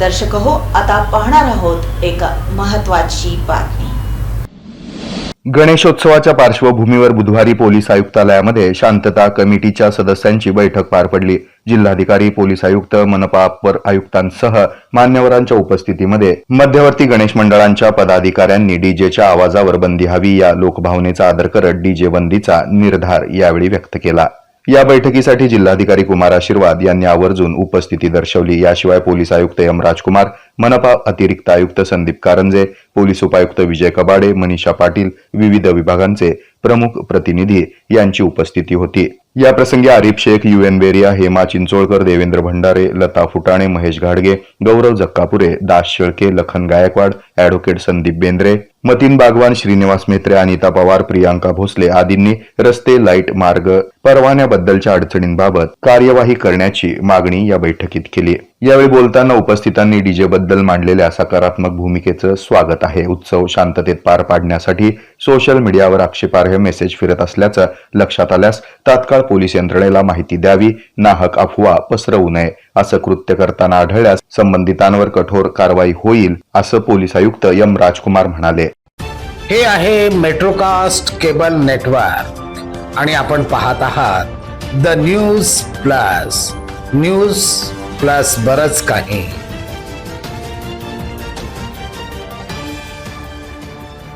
दर्शक हो आता पाहणार आहोत एक महत्वाची बातमी. गणेशोत्सवाच्या पार्श्वभूमीवर बुधवारी पोलीस आयुक्तालयामध्ये शांतता कमिटीच्या सदस्यांची बैठक पार पडली. जिल्हाधिकारी पोलीस आयुक्त मनपा आयुक्तांसह मान्यवरांच्या उपस्थितीमध्ये मध्यवर्ती गणेश मंडळांच्या पदाधिकाऱ्यांनी डीजेच्या आवाजावर बंदी हवी या लोकभावनेचा आदर करत डीजे बंदीचा निर्धार यावेळी व्यक्त केला. या बैठकीसाठी जिल्हाधिकारी कुमार आशीर्वाद यांनी आवर्जून उपस्थिती दर्शवली. याशिवाय पोलीस आयुक्त एम राजकुमार मनपा अतिरिक्त आयुक्त संदीप कारंजे पोलीस उपायुक्त विजय कबाडे मनीषा पाटील विविध विभागांचे प्रमुख प्रतिनिधी यांची उपस्थिती होती. या प्रसंगी आरिफ शेख युएन बेरिया हेमा चिंचोळकर देवेंद्र भंडारे लता फुटाणे महेश घाडगे गौरव जक्कापुरे दास शेळके लखन गायकवाड अॅडव्होकेट संदीप बेंद्रे मतीन बागवान श्रीनिवास मेत्रे अनिता पवार प्रियांका भोसले आदींनी रस्ते लाइट मार्ग परवान्याबद्दलच्या अडचणींबाबत कार्यवाही करण्याची मागणी या बैठकीत केली. यावेळी बोलताना उपस्थितांनी डीजे बद्दल मांडलेल्या सकारात्मक भूमिकेचं स्वागत आहे. उत्सव शांततेत पार पाडण्यासाठी सोशल मीडियावर आक्षेपार्ह मेसेज फिरत असल्याचं लक्षात आल्यास तात्काळ पोलीस यंत्रणेला माहिती द्यावी. नाहक अफवा पसरवू नये. असं कृत्य करताना आढळल्यास संबंधितांवर कठोर कारवाई होईल असं पोलीस आयुक्त एम राजकुमार म्हणाले. हे आहे मेट्रोकास्ट केबल नेटवर्क आणि आपण पाहत आहात the news plus news plus बरच काही.